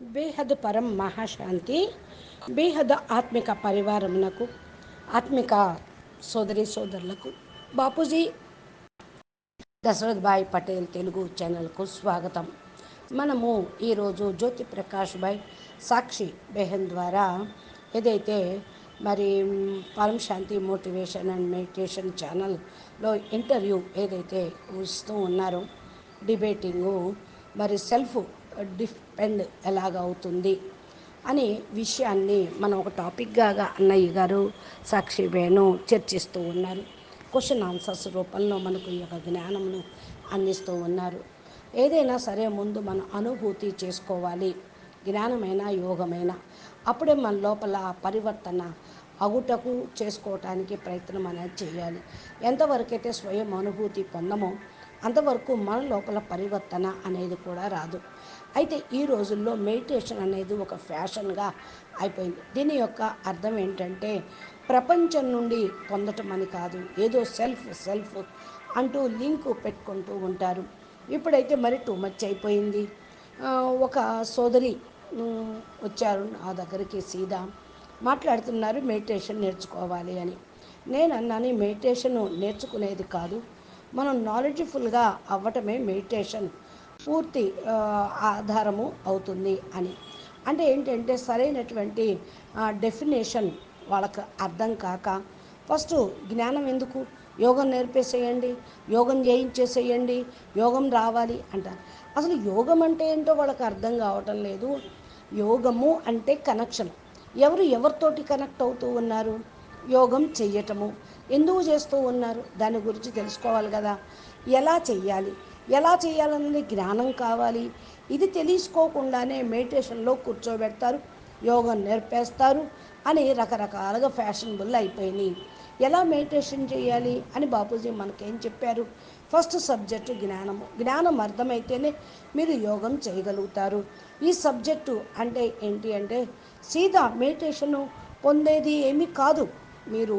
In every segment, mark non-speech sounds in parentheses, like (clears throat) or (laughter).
బేహద్ పరం మహాశాంతి బేహద్ ఆత్మిక పరివారమునకు ఆత్మిక సోదరి సోదరులకు. బాపూజీ దశరథ్ భాయ్ పటేల్ తెలుగు ఛానల్కు స్వాగతం. మనము ఈరోజు జ్యోతి ప్రకాష్ భాయ్ సాక్షి బెహన్ ద్వారా ఏదైతే మరి Param Shanti motivation and meditation ఛానల్లో ఇంటర్వ్యూ ఏదైతే ఇస్తూ ఉన్నారో డిబేటింగు మరి సెల్ఫ్ డిఫ్ ఎలాగ అవుతుంది అనే విషయాన్ని మనం ఒక టాపిక్గా అన్నయ్య గారు సాక్షి వేణు చర్చిస్తూ ఉన్నారు. క్వశ్చన్ ఆన్సర్స్ రూపంలో మనకు ఈ యొక్క జ్ఞానమును అందిస్తూ ఉన్నారు. ఏదైనా సరే ముందు మనం అనుభూతి చేసుకోవాలి. జ్ఞానమైన యోగమైన. అప్పుడే మన లోపల పరివర్తన అగుటకు చేసుకోవటానికి ప్రయత్నం అనేది చేయాలి. ఎంతవరకైతే స్వయం అనుభూతి పొందమో అంతవరకు మన లోపల పరివర్తన అనేది కూడా రాదు. అయితే ఈ రోజుల్లో మెడిటేషన్ అనేది ఒక ఫ్యాషన్గా అయిపోయింది. దీని యొక్క అర్థం ఏంటంటే ప్రపంచం నుండి పొందటం అని కాదు ఏదో సెల్ఫ్ సెల్ఫ్ అంటూ లింక్ పెట్టుకుంటూ ఉంటారు. ఇప్పుడైతే మరి టూ మచ్ అయిపోయింది. ఒక సోదరి వచ్చారు నా దగ్గరికి సీదా. మాట్లాడుతున్నారు మెడిటేషన్ నేర్చుకోవాలి అని. నేను అన్నాను మెడిటేషన్ నేర్చుకునేది కాదు. మనం నాలెడ్జ్ఫుల్గా అవ్వటమే మెడిటేషన్. పూర్తి ఆధారము అవుతుంది అని. అంటే ఏంటంటే సరైనటువంటి డెఫినేషన్ వాళ్ళకి అర్థం కాక ఫస్ట్ జ్ఞానం ఎందుకు? యోగం నేర్పేసేయండి యోగం చేయించేసేయండి యోగం రావాలి అంటారు. అసలు యోగం అంటే ఏంటో వాళ్ళకి అర్థం కావటం లేదు. యోగము అంటే కనెక్షన్ ఎవరు ఎవరితోటి కనెక్ట్ అవుతూ ఉన్నారు? యోగం చెయ్యటము. ఎందుకు చేస్తూ ఉన్నారు? దాని గురించి తెలుసుకోవాలి కదా. ఎలా చెయ్యాలి? ఎలా చేయాలన్నది జ్ఞానం కావాలి. ఇది తెలుసుకోకుండానే మెడిటేషన్లో కూర్చోబెడతారు యోగం నేర్పేస్తారు అని రకరకాలుగా ఫ్యాషనబుల్ అయిపోయినాయి. ఎలా మెడిటేషన్ చేయాలి అని బాపూజీ మనకేం చెప్పారు? ఫస్ట్ సబ్జెక్టు జ్ఞానము. జ్ఞానం అర్థమైతేనే మీరు యోగం చేయగలుగుతారు. ఈ సబ్జెక్టు అంటే ఏంటి అంటే సీదా మెడిటేషను పొందేది ఏమీ కాదు. మీరు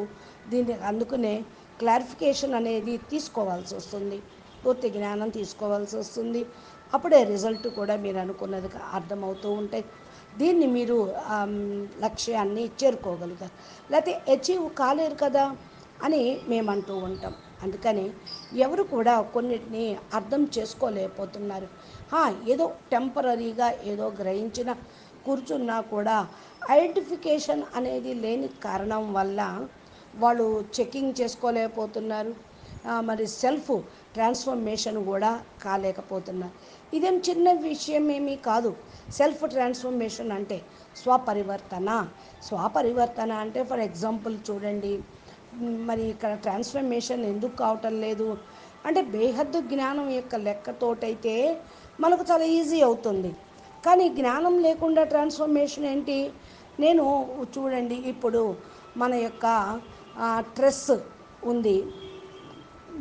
దీన్ని అందుకునే క్లారిఫికేషన్ అనేది తీసుకోవాల్సి వస్తుంది. పూర్తి జ్ఞానం తీసుకోవాల్సి వస్తుంది. అప్పుడే రిజల్ట్ కూడా మీరు అనుకున్నది అర్థమవుతూ ఉంటాయి. దీన్ని మీరు లక్ష్యాన్ని చేరుకోగలుగుతారు. లేకపోతే అచీవ్ కాలేరు కదా అని మేము అంటూ ఉంటాం. అందుకని ఎవరు కూడా కొన్నిటిని అర్థం చేసుకోలేకపోతున్నారు. ఏదో టెంపరీగా ఏదో గ్రహించిన కూర్చున్నా కూడా ఐడెంటిఫికేషన్ అనేది లేని కారణం వల్ల వాళ్ళు చెకింగ్ చేసుకోలేకపోతున్నారు. మరి సెల్ఫ్ ట్రాన్స్ఫర్మేషన్ కూడా కాలేకపోతున్నారు ఇదేం చిన్న విషయం ఏమీ కాదు. సెల్ఫ్ ట్రాన్స్ఫర్మేషన్ అంటే స్వపరివర్తన. స్వపరివర్తన అంటే ఫర్ ఎగ్జాంపుల్ చూడండి మరి ఇక్కడ ట్రాన్స్ఫర్మేషన్ ఎందుకు కావటం లేదు? అంటే బేహద్దు జ్ఞానం యొక్క లెక్కతోటైతే మనకు చాలా ఈజీ అవుతుంది. కానీ జ్ఞానం లేకుండా ట్రాన్స్ఫర్మేషన్ ఏంటి? నేను చూడండి ఇప్పుడు మన యొక్క స్ట్రెస్ ఉంది.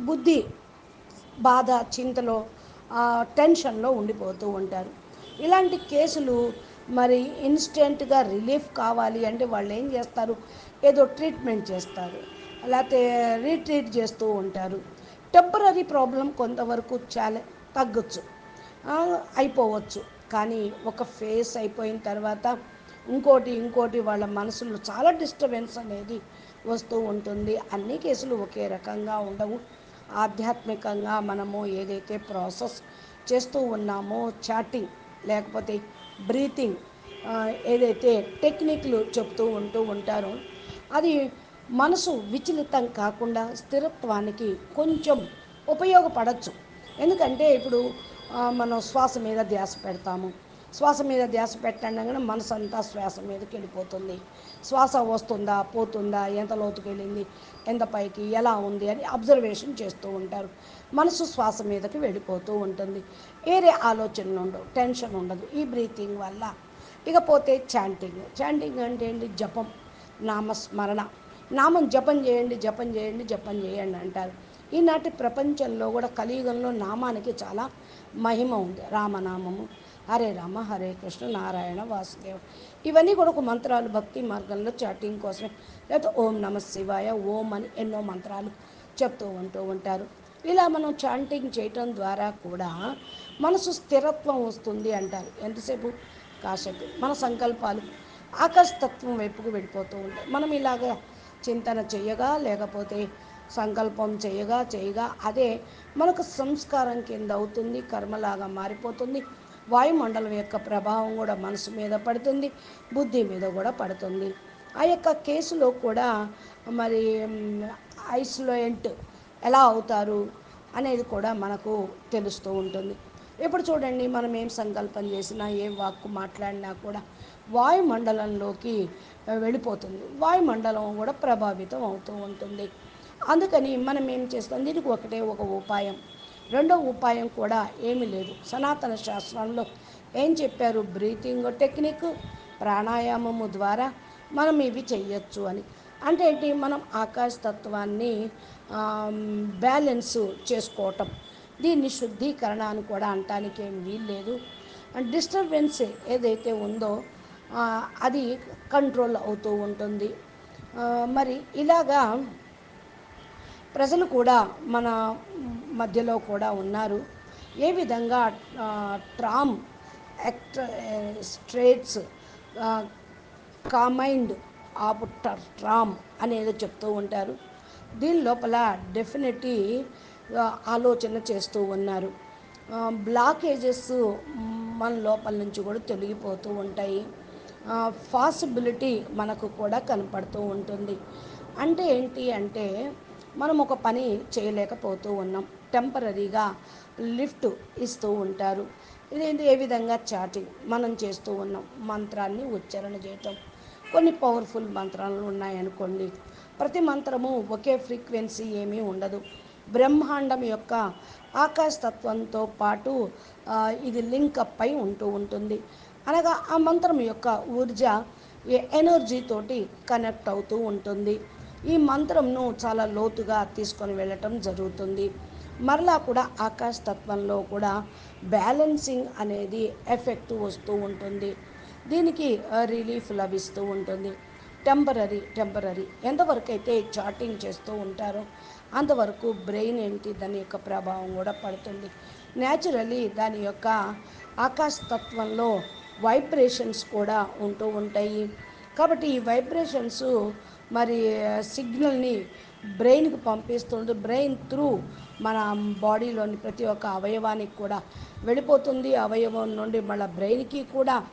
బుద్ధి బాధ చింతలో టెన్షన్లో ఉండిపోతూ ఉంటారు. ఇలాంటి కేసులు మరి ఇన్స్టెంట్గా రిలీఫ్ కావాలి అంటే వాళ్ళు ఏం చేస్తారు? ఏదో ట్రీట్మెంట్ చేస్తారు. లేకపోతే రీట్రీట్ చేస్తూ ఉంటారు. టెంపరీ ప్రాబ్లం కొంతవరకు చాలా తగ్గొచ్చు. అయిపోవచ్చు. కానీ ఒక ఫేస్ అయిపోయిన తర్వాత ఇంకోటి ఇంకోటి వాళ్ళ మనసులో చాలా డిస్టర్బెన్స్ అనేది వస్తూ ఉంటుంది. అన్ని కేసులు ఒకే రకంగా ఉండవు. ఆధ్యాత్మికంగా మనము ఏదైతే ప్రాసెస్ చేస్తూ ఉన్నామో చాటింగ్ లేకపోతే బ్రీతింగ్ ఏదైతే టెక్నిక్లు చెప్తూ ఉంటూ ఉంటారో అది మనసు విచలితం కాకుండా స్థిరత్వానికి కొంచెం ఉపయోగపడచ్చు. ఎందుకంటే ఇప్పుడు మనం శ్వాస మీద ధ్యాస పెడతాము. శ్వాస మీద ధ్యాస పెట్టండి మనసు అంతా శ్వాస మీదకి వెళ్ళిపోతుంది. శ్వాస వస్తుందా పోతుందా ఎంత లోతుకు వెళ్ళింది ఎంత పైకి ఎలా ఉంది అని అబ్జర్వేషన్ చేస్తూ ఉంటారు. మనసు శ్వాస మీదకి వెళ్ళిపోతూ ఉంటుంది. వేరే ఆలోచనలు ఉండవు టెన్షన్ ఉండదు. ఈ బ్రీతింగ్ వల్ల. ఇకపోతే చాంటింగ్ చాంటింగ్ అంటే ఏంటి? జపం నామస్మరణ. నామం జపం చేయండి జపం చేయండి జపం చేయండి అంటారు. ఈనాటి ప్రపంచంలో కూడా కలియుగంలో నామానికి చాలా మహిమ ఉంది. రామనామము హరే రామ హరే కృష్ణ నారాయణ వాసుదేవ. ఇవన్నీ కూడా ఒక మంత్రాలు భక్తి మార్గంలో చాటింగ్ కోసమే లేకపోతే ఓం నమ శివాయ ఓం అని ఎన్నో మంత్రాలు చెప్తూ ఉంటూ ఉంటారు. ఇలా మనం చాంటింగ్ చేయటం ద్వారా కూడా మనసు స్థిరత్వం వస్తుంది అంటారు. ఎంతసేపు? కాసేపు. మన సంకల్పాలు ఆకాశతత్వం వైపుకు వెళ్ళిపోతూ ఉంటాయి. మనం ఇలాగ చింతన చేయగా లేకపోతే సంకల్పం చేయగా చేయగా అదే మనకు సంస్కారం కింద అవుతుంది కర్మలాగా మారిపోతుంది. వాయుమండలం యొక్క ప్రభావం కూడా మనసు మీద పడుతుంది బుద్ధి మీద కూడా పడుతుంది. ఆ యొక్క కేసులో కూడా మరి ఐసోలెంట్ ఎలా అవుతారు అనేది కూడా మనకు తెలుస్తూ ఉంటుంది. ఇప్పుడు చూడండి మనం ఏం సంకల్పం చేసినా ఏ వాక్కు మాట్లాడినా కూడా వాయుమండలంలోకి వెళ్ళిపోతుంది. వాయుమండలం కూడా ప్రభావితం అవుతూ ఉంటుంది. అందుకని మనం ఏం చేస్తాం దీనికి ఒకటే ఒక ఉపాయం. రెండో ఉపాయం కూడా ఏమీ లేదు. సనాతన శాస్త్రంలో ఏం చెప్పారు? బ్రీతింగ్ టెక్నిక్ ప్రాణాయామము ద్వారా మనం ఇవి చెయ్యొచ్చు అని. అంటే ఏంటి? మనం ఆకాశతత్వాన్ని బ్యాలెన్స్ చేసుకోవటం. దీన్ని శుద్ధీకరణ అని కూడా అనటానికి ఏం వీల్లేదు డిస్టర్బెన్స్ ఏదైతే ఉందో అది కంట్రోల్ అవుతూ ఉంటుంది. మరి ఇలాగా ప్రజలు కూడా మన మధ్యలో కూడా ఉన్నారు. ఏ విధంగా ట్రామ్ ఎక్ట్ స్ట్రేట్స్ కామైండ్ ఆఫ్ ట్రామ్ అనేది చెప్తూ ఉంటారు. దీని లోపల డెఫినెట్లీ ఆలోచన చేస్తూ ఉన్నారు. బ్లాకేజెస్ మన లోపల నుంచి కూడా తొలగిపోతూ ఉంటాయి. పాసిబిలిటీ మనకు కూడా కనపడుతూ ఉంటుంది. అంటే ఏంటి అంటే మనం ఒక పని చేయలేకపోతూ ఉన్నాం. టెంపరీగా లిఫ్ట్ ఇస్తూ ఉంటారు. ఇదేంటి? ఏ విధంగా చాటింగ్ మనం చేస్తూ ఉన్నాం మంత్రాన్ని ఉచ్చారణ చేయటం. కొన్ని పవర్ఫుల్ మంత్రాలు ఉన్నాయనుకోండి. ప్రతి మంత్రము ఒకే ఫ్రీక్వెన్సీ ఏమీ ఉండదు. బ్రహ్మాండం యొక్క ఆకాశతత్వంతో పాటు ఇది లింక్ అప్ అయి ఉంటూ ఉంటుంది. అనగా ఆ మంత్రం యొక్క ఊర్జ ఎనర్జీతోటి కనెక్ట్ అవుతూ ఉంటుంది. ఈ మంత్రంను చాలా లోతుగా తీసుకొని వెళ్ళటం జరుగుతుంది. మరలా కూడా ఆకాశ తత్వంలో కూడా బ్యాలెన్సింగ్ అనేది ఎఫెక్ట్ వస్తూ ఉంటుంది. దీనికి రిలీఫ్ లభిస్తూ ఉంటుంది. టెంపరీ టెంపరీ ఎంతవరకు అయితే చాటింగ్ చేస్తూ ఉంటారో అంతవరకు బ్రెయిన్ ఏంటి దాని యొక్క ప్రభావం కూడా పడుతుంది. న్యాచురలీ దాని యొక్క ఆకాశతత్వంలో వైబ్రేషన్స్ కూడా ఉంటూ ఉంటాయి. కాబట్టి ఈ వైబ్రేషన్స్ మరి సిగ్నల్ని బ్రెయిన్కి పంపిస్తుంది బ్రెయిన్ త్రూ మన బాడీలోని ప్రతి ఒక్క అవయవానికి కూడా వెళ్ళిపోతుంది. అవయవం నుండి మళ్ళీ బ్రెయిన్కి కూడా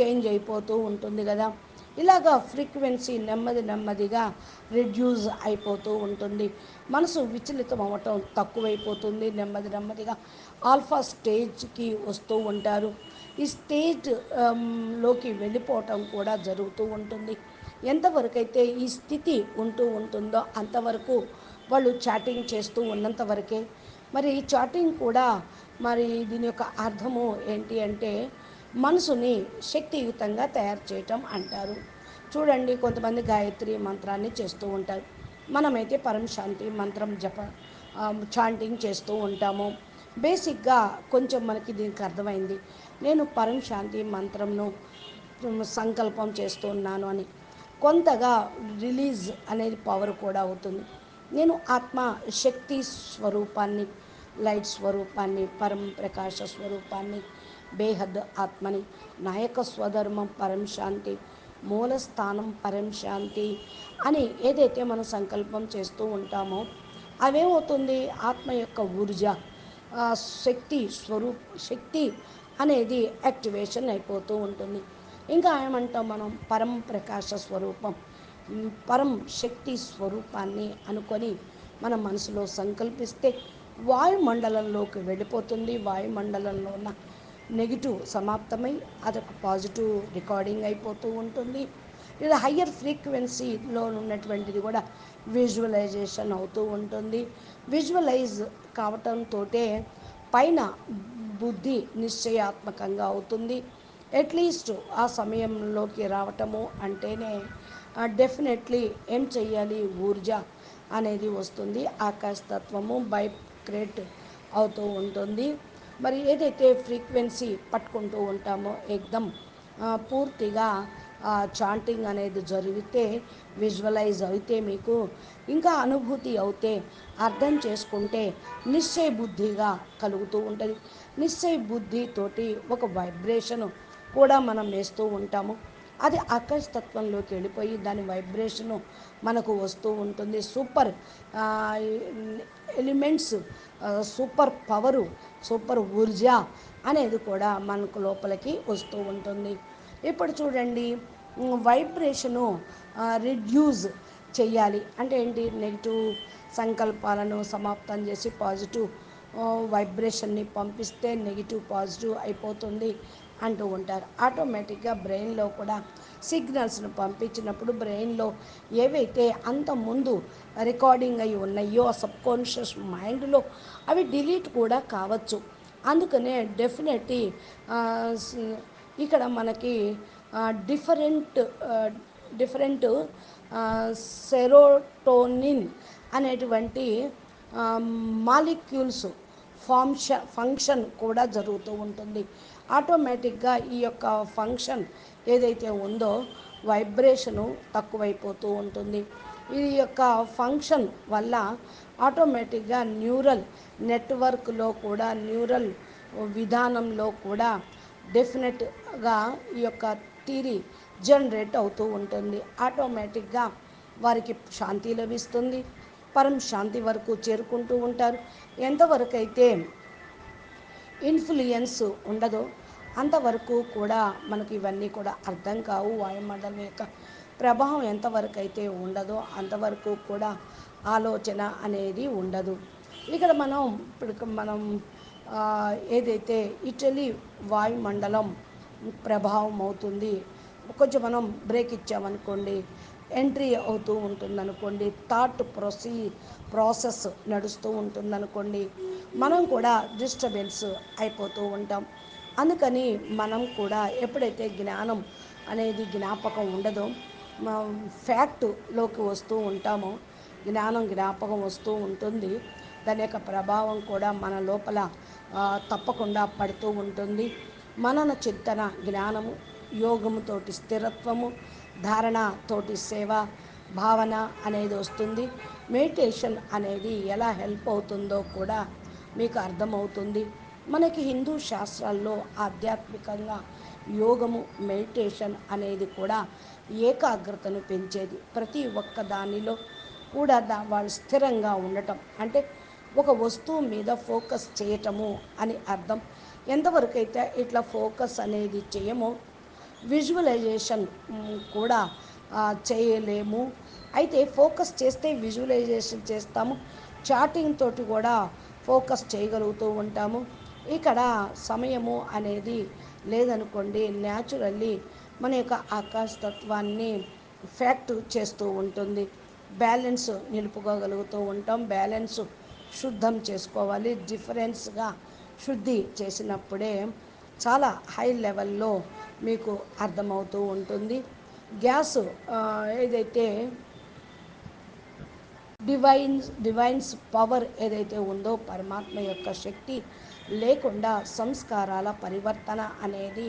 చేంజ్ అయిపోతూ ఉంటుంది కదా. ఇలాగా ఫ్రీక్వెన్సీ నెమ్మది నెమ్మదిగా రిడ్యూస్ అయిపోతూ ఉంటుంది. మనసు విచలితం అవ్వటం తక్కువైపోతుంది. నెమ్మది నెమ్మదిగా ఆల్ఫా స్టేజ్కి వస్తూ ఉంటారు. ఈ స్టేజ్లోకి వెళ్ళిపోవటం కూడా జరుగుతూ ఉంటుంది. ఎంతవరకైతే ఈ స్థితి ఉంటూ ఉంటుందో అంతవరకు వాళ్ళు చాటింగ్ చేస్తూ ఉన్నంత వరకే. మరి ఈ చాటింగ్ కూడా మరి దీని యొక్క అర్థము ఏంటి అంటే మనసుని శక్తియుతంగా తయారు చేయటం అంటారు. చూడండి కొంతమంది గాయత్రి మంత్రాన్ని చేస్తూ ఉంటారు. మనమైతే పరమశాంతి మంత్రం జప చాంటింగ్ చేస్తూ ఉంటాము. బేసిక్గా కొంచెం మనకి దీనికి అర్థమైంది. నేను పరమశాంతి మంత్రంను సంకల్పం చేస్తున్నాను అని. కొంతగా రిలీజ్ అనేది పవర్ కూడా అవుతుంది. నేను ఆత్మ శక్తి స్వరూపాన్ని లైట్ స్వరూపాన్ని పరం ప్రకాశ స్వరూపాన్ని బేహద్ ఆత్మని నాయక స్వధర్మం పరం శాంతి మూల స్థానం పరం శాంతి అని ఏదైతే మనం సంకల్పం చేస్తూ ఉంటామో అవేమవుతుంది ఆత్మ యొక్క ఊర్జ. శక్తి స్వరూప్ శక్తి అనేది యాక్టివేషన్ అయిపోతూ ఉంటుంది. ఇంకా ఏమంటాం మనం? పరం ప్రకాశ స్వరూపం. పరం శక్తి స్వరూపాన్ని అనుకొని మన మనసులో సంకల్పిస్తే వాయుమండలంలోకి వెళ్ళిపోతుంది. వాయుమండలంలో ఉన్న నెగిటివ్ సమాప్తమై అదొక పాజిటివ్ రికార్డింగ్ అయిపోతూ ఉంటుంది. లేదా హయ్యర్ ఫ్రీక్వెన్సీలో ఉన్నటువంటిది కూడా విజువలైజేషన్ అవుతూ ఉంటుంది. విజువలైజ్ కావటంతో పైన బుద్ధి నిశ్చయాత్మకంగా అవుతుంది. అట్లీస్ట్ ఆ సమయంలోకి రావటము అంటేనే డెఫినెట్లీ ఏం చెయ్యాలి ఊర్జ అనేది వస్తుంది. ఆకాశతత్వము బైక్రేట్ అవుతూ ఉంటుంది. మరి ఏదైతే ఫ్రీక్వెన్సీ పట్టుకుంటూ ఉంటామో ఎగ్దమ్ ఆ, పూర్తిగా చాంటింగ్ అనేది జరిగితే విజువలైజ్ అయితే మీకు ఇంకా అనుభూతి అవుతే అర్థం చేసుకుంటే నిశ్చయ బుద్ధిగా కలుగుతూ ఉంటుంది. నిశ్చయ బుద్ధితోటి ఒక వైబ్రేషన్ కూడా మనం వేస్తూ ఉంటాము. అది ఆకాశతత్వంలోకి వెళ్ళిపోయి దాని వైబ్రేషను మనకు వస్తూ ఉంటుంది. Super elements super power super Urja అనేది కూడా మనకు లోపలికి వస్తూ ఉంటుంది. ఇప్పుడు చూడండి వైబ్రేషను రిడ్యూస్ చెయ్యాలి. అంటే ఏంటి? నెగిటివ్ సంకల్పాలను సమాప్తం చేసి పాజిటివ్ వైబ్రేషన్ని పంపిస్తే నెగిటివ్ పాజిటివ్ అయిపోతుంది. అంటూ ఉంటారు. ఆటోమేటిక్గా బ్రెయిన్లో కూడా సిగ్నల్స్ను పంపించినప్పుడు బ్రెయిన్లో ఏవైతే అంత ముందు రికార్డింగ్ అయి ఉన్నాయో సబ్ కాన్షియస్ మైండ్లో అవి డిలీట్ కూడా కావచ్చు. అందుకనే డెఫినెట్లీ ఇక్కడ మనకి డిఫరెంట్ డిఫరెంట్ సెరోటోనిన్ అనేటువంటి మాలిక్యూల్స్ ఫాంక్ష ఫంక్షన్ కూడా జరుగుతూ ఉంటుంది. ఆటోమేటిక్గా ఈ యొక్క ఫంక్షన్ ఏదైతే ఉందో వైబ్రేషను తక్కువైపోతూ ఉంటుంది. ఈ యొక్క ఫంక్షన్ వల్ల ఆటోమేటిక్గా న్యూరల్ నెట్వర్క్లో కూడా న్యూరల్ విధానంలో కూడా డెఫినెట్గా ఈ యొక్క థీరీ జనరేట్ అవుతూ ఉంటుంది. ఆటోమేటిక్గా వారికి శాంతి లభిస్తుంది. పరం శాంతి వరకు చేరుకుంటూ ఉంటారు. ఎంతవరకు అయితే ఇన్ఫ్లుయెన్స్ ఉండదో అంతవరకు కూడా మనకి ఇవన్నీ కూడా అర్థం కావు. వాయుమండలం యొక్క ప్రభావం ఎంతవరకు అయితే ఉండదో అంతవరకు కూడా ఆలోచన అనేది ఉండదు. ఇక్కడ మనం ఇప్పుడు మనం ఏదైతే ఇటలీ వాయుమండలం ప్రభావం అవుతుంది కొంచెం మనం బ్రేక్ ఇచ్చామనుకోండి ఎంట్రీ అవుతూ ఉంటుందనుకోండి థాట్ ప్రొసీ ప్రాసెస్ నడుస్తూ ఉంటుందనుకోండి మనం కూడా డిస్టర్బెన్స్ అయిపోతూ ఉంటాం. అందుకని మనం కూడా ఎప్పుడైతే జ్ఞానం అనేది జ్ఞాపకం ఉండదో ఫ్యాక్ట్లోకి వస్తూ ఉంటామో జ్ఞానం జ్ఞాపకం వస్తూ ఉంటుంది. దాని యొక్క ప్రభావం కూడా మన లోపల తప్పకుండా పడుతూ ఉంటుంది. మనన చింతన జ్ఞానము యోగముతోటి స్థిరత్వము ధారణ తోటి సేవ భావన అనేది వస్తుంది. మెడిటేషన్ అనేది ఎలా హెల్ప్ అవుతుందో కూడా మీకు అర్థమవుతుంది. మనకి హిందూ శాస్త్రాల్లో ఆధ్యాత్మికంగా యోగము మెడిటేషన్ అనేది కూడా ఏకాగ్రతను పెంచేది. ప్రతి ఒక్క దానిలో కూడా దా వాళ్ళు స్థిరంగా ఉండటం. అంటే ఒక వస్తువు మీద ఫోకస్ చేయటము అని అర్థం. ఎంతవరకు అయితే ఇట్లా ఫోకస్ అనేది చేయమో విజువలైజేషన్ కూడా చేయలేము. అయితే ఫోకస్ చేస్తే విజువలైజేషన్ చేస్తాము. చాటింగ్ తోటి కూడా ఫోకస్ చేయగలుగుతూ ఉంటాము. ఇక్కడ సమయము అనేది లేదనుకోండి న్యాచురల్లీ మన యొక్క ఆకాశతత్వాన్ని ఫ్యాక్ట్ చేస్తూ ఉంటుంది. బ్యాలెన్స్ నిలుపుకోగలుగుతూ ఉంటాం. బ్యాలెన్స్ శుద్ధం చేసుకోవాలి. డిఫరెన్స్గా శుద్ధి చేసినప్పుడే చాలా హై లెవెల్లో మీకు అర్థమవుతూ ఉంటుంది. గ్యాస్ ఏదైతే డివైన్స్ డివైన్స్ పవర్ ఏదైతే ఉందో పరమాత్మ యొక్క శక్తి లేకుండా సంస్కారాల పరివర్తన అనేది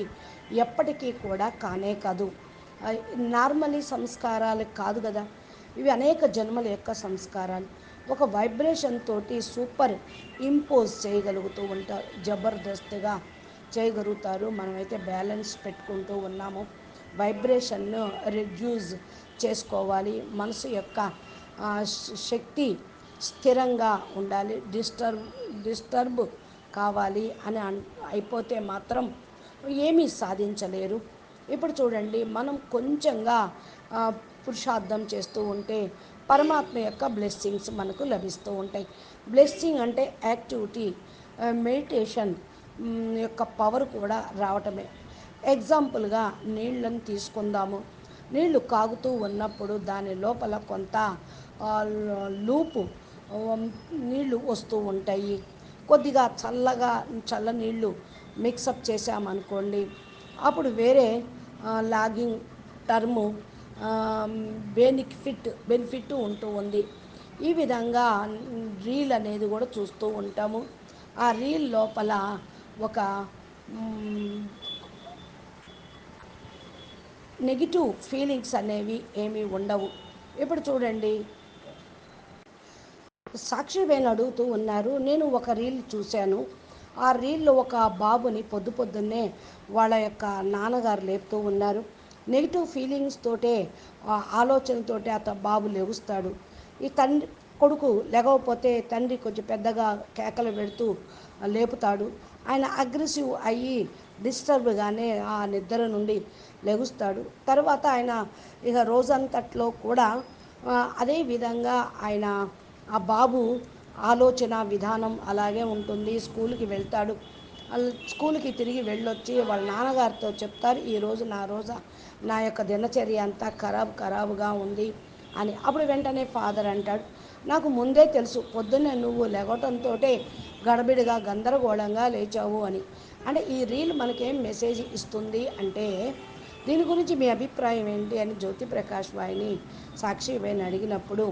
ఎప్పటికీ కూడా కానే కాదు. నార్మలీ సంస్కారాలు కాదు కదా. ఇవి అనేక జన్మల యొక్క సంస్కారాలు. ఒక వైబ్రేషన్ తోటి సూపర్ ఇంపోజ్ చేయగలుగుతూ ఉంటారు. జబర్దస్త్గా చేయగలుగుతారు. మనమైతే బ్యాలెన్స్ పెట్టుకుంటూ ఉన్నాము. వైబ్రేషన్ను రెడ్యూస్ చేసుకోవాలి. మనసు యొక్క శక్తి స్థిరంగా ఉండాలి. డిస్టర్బ్ డిస్టర్బ్ కావాలి అని అయిపోతే మాత్రం ఏమీ సాధించలేరు. ఇప్పుడు చూడండి మనం కొంచెంగా పురుషార్థం చేస్తూ ఉంటే పరమాత్మ యొక్క బ్లెస్సింగ్స్ మనకు లభిస్తూ ఉంటాయి. బ్లెస్సింగ్ అంటే యాక్టివిటీ మెడిటేషన్ యొక్క పవర్ కూడా రావటమే. ఎగ్జాంపుల్గా నీళ్ళని తీసుకుందాము. నీళ్ళు కాగుతూ ఉన్నప్పుడు దాని లోపల కొంత లూపు నీళ్ళు వస్తూ ఉంటాయి. కొద్దిగా చల్లగా చల్ల నీళ్ళు మిక్సప్ చేసామనుకోండి అప్పుడు వేరే లాగింగ్ టర్ము బెనిఫిట్ బెనిఫిట్ ఉంటూ ఉంది. ఈ విధంగా రీల్ అనేది కూడా చూస్తూ ఉంటాము. ఆ రీల్ లోపల ఒక నెగిటివ్ ఫీలింగ్స్ అనేవి ఏమీ ఉండవు. ఇప్పుడు చూడండి. సాక్షిబేన్ అడుగుతూ ఉన్నారు నేను ఒక రీల్ చూశాను. ఆ రీల్లో ఒక బాబుని పొద్దు పొద్దున్నే వాళ్ళ యొక్క నాన్నగారు లేపుతూ ఉన్నారు. నెగిటివ్ ఫీలింగ్స్ తోటే ఆ ఆలోచనతోటే అత బాబు లెగుస్తాడు. ఈ తండ్రి కొడుకు లేకపోతే తండ్రి కొంచెం పెద్దగా కేకలు పెడుతూ లేపుతాడు. ఆయన అగ్రెసివ్ అయ్యి డిస్టర్బ్గానే ఆ నిద్ర నుండి లెగుస్తాడు. తర్వాత ఆయన ఇక రోజంతట్లో కూడా అదే విధంగా ఆయన ఆ బాబు ఆలోచన విధానం అలాగే ఉంటుంది. స్కూల్కి వెళ్తాడు. స్కూల్కి తిరిగి వెళ్ళొచ్చి వాళ్ళ నాన్నగారితో చెప్తారు ఈరోజు నా రోజా నా యొక్క దినచర్య అంతా ఖరాబ్ ఖరాబుగా ఉంది అని. అప్పుడు వెంటనే ఫాదర్ అంటాడు నాకు ముందే తెలుసు పొద్దున్నే నువ్వు లెగటంతో గడబిడిగా గందరగోళంగా లేచావు అని. అంటే ఈ రీల్ మనకేం మెసేజ్ ఇస్తుంది అంటే దీని గురించి మీ అభిప్రాయం ఏంటి అని జ్యోతి ప్రకాష్ బాయ్ని సాక్షి భాయ్ని అడిగినప్పుడు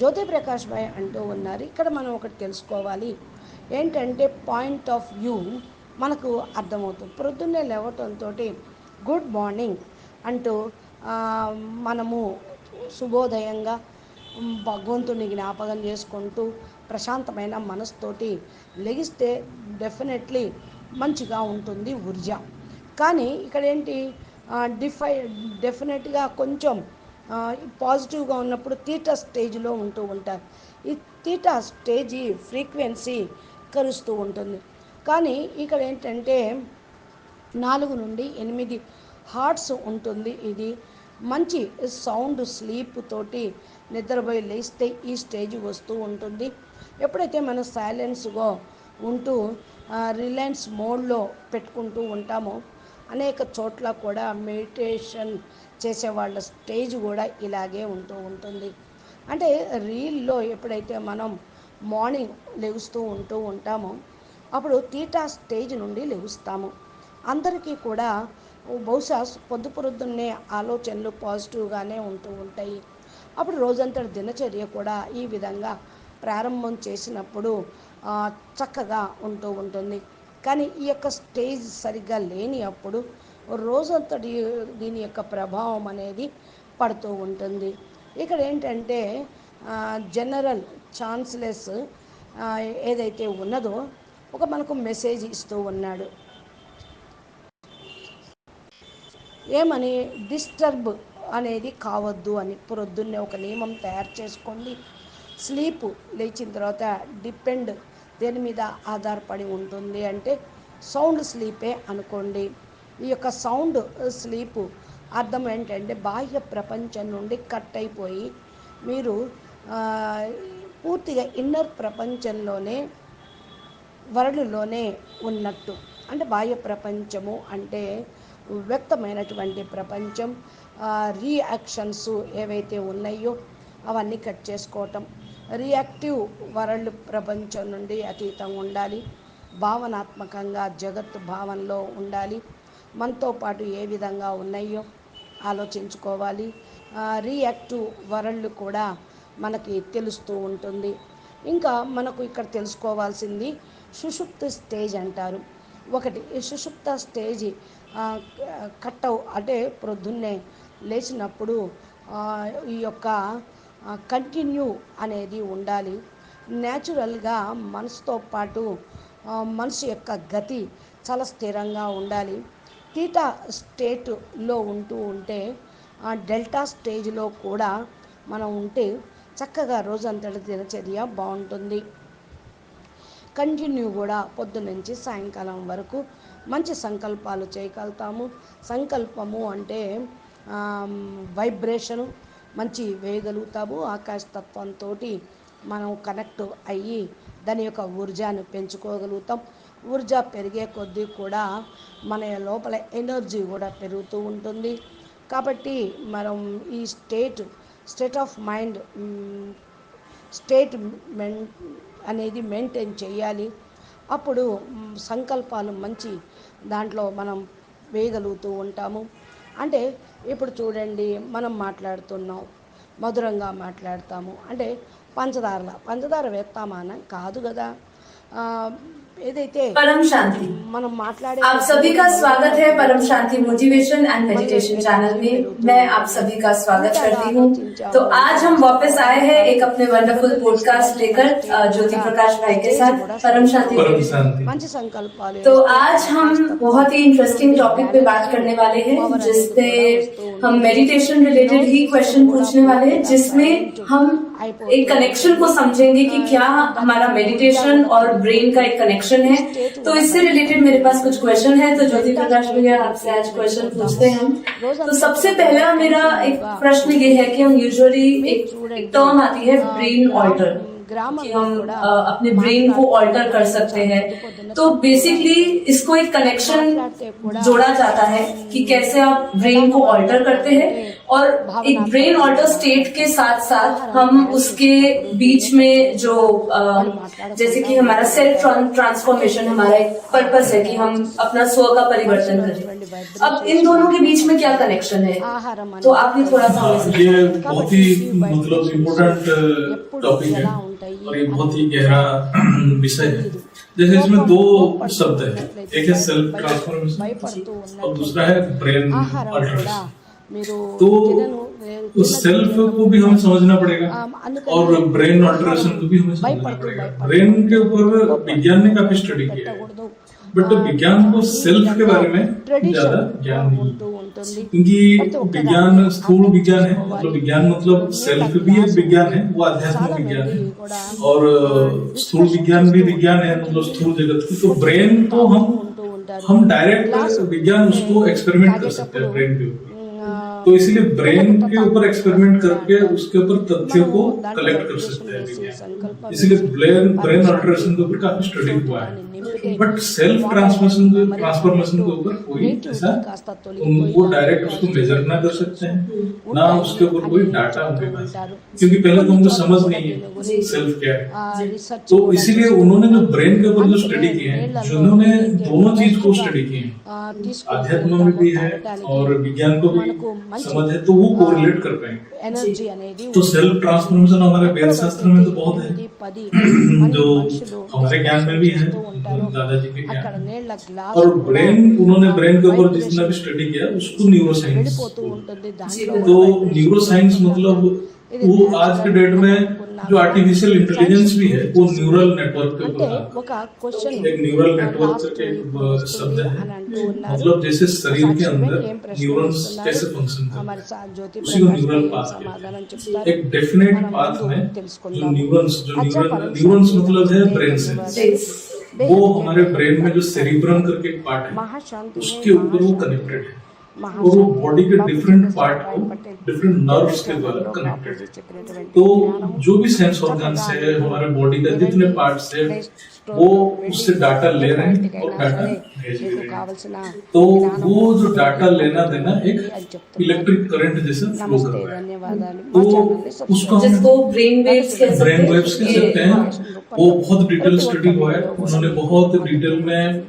జ్యోతి ప్రకాష్ బాయ్ అంటూ ఉన్నారు ఇక్కడ మనం ఒకటి తెలుసుకోవాలి. ఏంటంటే పాయింట్ ఆఫ్ వ్యూ మనకు అర్థమవుతుంది. ప్రొద్దున్నే లేవటంతో గుడ్ మార్నింగ్ అంటూ మనము శుభోదయంగా భగవంతుని జ్ఞాపకం చేసుకుంటూ ప్రశాంతమైన మనసుతోటి లెగిస్తే డెఫినెట్లీ మంచిగా ఉంటుంది ఊర్జ. కానీ ఇక్కడ ఏంటి డిఫై డెఫినెట్గా కొంచెం పాజిటివ్గా ఉన్నప్పుడు తీటా స్టేజ్లో ఉంటూ ఉంటారు ఈ తీటా స్టేజీ ఫ్రీక్వెన్సీ కరుస్తూ ఉంటుంది. కానీ ఇక్కడ ఏంటంటే నాలుగు నుండి ఎనిమిది హార్ట్స్ ఉంటుంది ఇది. మంచి సౌండ్ స్లీప్ తోటి నిద్రపోయి లేస్తే ఈ స్టేజ్ వస్తూ ఉంటుంది. ఎప్పుడైతే మనం సైలెన్స్గా ఉంటూ రిలయన్స్ మోడ్లో పెట్టుకుంటూ ఉంటామో అనేక చోట్ల కూడా మెడిటేషన్ చేసే వాళ్ళ స్టేజ్ కూడా ఇలాగే ఉంటూ ఉంటుంది. అంటే రీల్లో ఎప్పుడైతే మనం మార్నింగ్ లెగుస్తూ ఉంటూ ఉంటామో అప్పుడు తీటా స్టేజ్ నుండి లెగుస్తాము. అందరికీ కూడా బహుశా పొద్దు పొద్దున్నే ఆలోచనలు పాజిటివ్గానే ఉంటూ ఉంటాయి. అప్పుడు రోజంతా దినచర్య కూడా ఈ విధంగా ప్రారంభం చేసినప్పుడు చక్కగా ఉంటూ ఉంటుంది. కానీ ఈ యొక్క స్టేజ్ సరిగ్గా లేని అప్పుడు రోజంతటి దీని యొక్క ప్రభావం అనేది పడుతూ ఉంటుంది. ఇక్కడ ఏంటంటే జనరల్ ఛాన్స్లెస్ ఏదైతే ఉన్నదో ఒక మనకు మెసేజ్ ఇస్తూ ఉన్నాడు. ఏమని? డిస్టర్బ్ అనేది కావద్దు అని. ప్రొద్దున్నే ఒక నియమం తయారు చేసుకోండి. స్లీప్ లేచిన తర్వాత డిపెండ్ దేని మీద ఆధారపడి ఉంటుంది అంటే సౌండ్ స్లీపే అనుకోండి. ఈ యొక్క సౌండ్ స్లీప్ అర్థం ఏంటంటే బాహ్య ప్రపంచం నుండి కట్ అయిపోయి మీరు పూర్తిగా ఇన్నర్ ప్రపంచంలోనే వరలులోనే ఉన్నట్టు. అంటే బాహ్య ప్రపంచము అంటే వ్యక్తమైనటువంటి ప్రపంచం రియాక్షన్స్ ఏవైతే ఉన్నాయో అవన్నీ కట్ చేసుకోవటం. రియాక్టివ్ వరల్డ్ ప్రపంచం నుండి అతీతంగా ఉండాలి. భావనాత్మకంగా జగత్తు భావనలో ఉండాలి. మనతో పాటు ఏ విధంగా ఉన్నాయో ఆలోచించుకోవాలి. రియాక్టివ్ వరల్డ్ కూడా మనకి తెలుస్తూ ఉంటుంది. ఇంకా మనకు ఇక్కడ తెలుసుకోవాల్సింది సుషుప్త స్టేజ్ అంటారు. ఒకటి ఈ సుషుప్త స్టేజ్ ఆ, కట్ అవు అంటే ప్రొద్దున్నే లేచినప్పుడు ఈ యొక్క కంటిన్యూ అనేది ఉండాలి. న్యాచురల్గా మనసుతో పాటు మనసు యొక్క గతి చాలా స్థిరంగా ఉండాలి. తీటా స్టేట్లో ఉంటూ ఉంటే ఆ డెల్టా స్టేజ్లో కూడా మనం ఉంటే చక్కగా రోజంతటి దినచర్య బాగుంటుంది. కంటిన్యూ కూడా పొద్దు నుంచి సాయంకాలం వరకు మంచి సంకల్పాలు చేయగలుగుతాము. సంకల్పము అంటే వైబ్రేషను మంచి వేయగలుగుతాము. ఆకాశతత్వంతో మనం కనెక్ట్ అయ్యి దాని యొక్క ఊర్జాను పెంచుకోగలుగుతాం. ఊర్జా పెరిగే కొద్దీ కూడా మన లోపల ఎనర్జీ కూడా పెరుగుతూ ఉంటుంది. కాబట్టి మనం ఈ state state of mind state men అనేది మెయింటైన్ చేయాలి. అప్పుడు సంకల్పాలు మంచి దాంట్లో మనం వేయగలుగుతూ ఉంటాము. అంటే ఇప్పుడు చూడండి మనం మాట్లాడుతున్నాం మధురంగా మాట్లాడతాము. అంటే పంచదారలా పంచదార వేస్తామా అని కాదు కదా. ఏదైతే परम शांति మనం మాట్లాడే आप सभी का स्वागत है Param Shanti motivation and meditation channel में मैं आप सभी का स्वागत करती हूँ तो आज हम वापस आए हैं एक अपने वंडरफुल पॉडकास्ट लेकर अ, ज्योति प्रकाश भाई के साथ परम शांति परम शांति మంచి సంకల్పాలు तो आज हम बहुत ही इंटरेस्टिंग टॉपिक पे बात करने वाले हैं जिसपे हम मेडिटेशन रिलेटेड ही क्वेश्चन पूछने वाले हैं जिसमें हम एक कनेक्शन को समझेंगे कि क्या हमारा मेडिटेशन और ब्रेन का एक कनेक्शन है। तो इससे रिलेटेड मेरे पास कुछ क्वेश्चन है तो ज्योति प्रकाश भैया आपसे आज क्वेश्चन पूछते हैं तो सबसे पहला मेरा एक प्रश्न ये है कि हम यूजुअली एक टर्म आती है ब्रेन ऑल्टर कि हम अपने ब्रेन को ऑल्टर कर सकते हैं। तो बेसिकली इसको एक कनेक्शन जोड़ा जाता है कि कैसे आप ब्रेन को ऑल्टर करते हैं। और एक ब्रेन ऑल्टर स्टेट के साथ साथ हम उसके बीच में जो जैसे कि हमारा सेल्फ ट्रांसफॉर्मेशन हमारा एक पर्पस है कि हम अपना स्व का परिवर्तन करें। अब इन दोनों के बीच में क्या कनेक्शन है? तो आप भी थोड़ा सा हाँ, ये बहुत ही मतलब इम्पोर्टेंट टॉपिक है और ये बहुत ही गहरा विषय है। जैसे इसमें दो शब्द है। एक है सेल्फ ट्रांसफॉर्मेशन और दूसरा है ब्रेन अल्ट्रेशन तो उस सेल्फ को भी हमें समझना पड़ेगा। और ब्रेन ऑल्ट्रेशन को भी हमें समझना पड़ेगा। ब्रेन के ऊपर विज्ञान ने काफ़ी स्टडी किया है। बट विज्ञान को सेल्फ के बारे में ज़्यादा ज्ञान नहीं क्योंकि विज्ञान स्थूल विज्ञान है। मतलब विज्ञान मतलब सेल्फ भी एक विज्ञान है वो आध्यात्मिक विज्ञान है। और स्थूल विज्ञान भी विज्ञान है मतलब स्थूल जगत की। तो ब्रेन को तो हम हम डायरेक्ट विज्ञान उसको एक्सपेरिमेंट कर सकते हैं ब्रेन के ऊपर। तो इसलिए ब्रेन के ऊपर एक्सपेरिमेंट करके उसके ऊपर तथ्यों को कलेक्ट कर सकते हैं इसलिए ब्रेन ब्रेन अल्ट्रेशन के ऊपर काफ़ी स्टडी हुआ है। बट सेल्फ ट्रांसफॉर्मेशन ट्रांसफॉर्मेशन के ऊपर कोई ऐसा वो डायरेक्ट उसको मेजर ना कर सकते हैं ना उसके ऊपर कोई डाटा उनके पास। क्योंकि पहले तो उनको समझ नहीं है सेल्फ क्या है तो इसीलिए उन्होंने जो ब्रेन के ऊपर जो स्टडी किए हैं उन्होंने दोनों चीज़ को स्टडी किए हैं। ఆ, తీసుకొని अध्यात्म में भी है और विज्ञान को भी समझ है तो वो कोरिलेट कर पाएंगे ఎనర్జీ అనేది तो सेल्फ ट्रांसफॉर्मेशन हमारे वेद शास्त्र में तो बहुत है పది (clears throat) जो हमारे ज्ञान में भी है दादाजी के అక్కడ ज्ञान में। నీళ్ళ గ్లాస్ और ब्रेन उन्होंने ब्रेन के ऊपर जितना भी स्टडी किया उसको न्यूरो साइंस వెళ్ళిపోతూ ఉంటుంది దాంట్లో तो न्यूरो साइंस मतलब वो आज के डेट में जो आर्टिफिशियल इंटेलिजेंस भी है वो न्यूरल नेटवर्क के होता एक न्यूरल नेटवर्क करके शब्द है। मतलब जैसे शरीर के अंदर न्यूरॉन्स कैसे फ़ंक्शन करते हैं उसी को न्यूरल पाथ कहते हैं। एक डेफिनेट पाथ मतलब में जो न्यूरॉन्स जो न्यूरॉन्स मतलब है ब्रेन सेल्स वो हमारे ब्रेन में जो सेरिब्रम करके पार्ट है उसके ऊपर वो कनेक्टेड है। और वो बॉडी के डिफरेंट पार्ट को डिफरेंट नर्व्स के द्वारा कनेक्टेड है। तो जो भी सेंस ऑर्गन है हमारे बॉडी का जितने पार्ट से वो उससे डाटा ले रहे हैं और डाटा भेज भी रहे हैं। तो वो जो डाटा लेना देना एक इलेक्ट्रिक करंट जैसे फ्लो कर रहा है। तो उसको हम ब्रेन वेव्स ब्रेन वेव्स के सकते हैं वो बहुत डिटेल स्टडी हुआ है। उन्होंने बहुत डिटेल में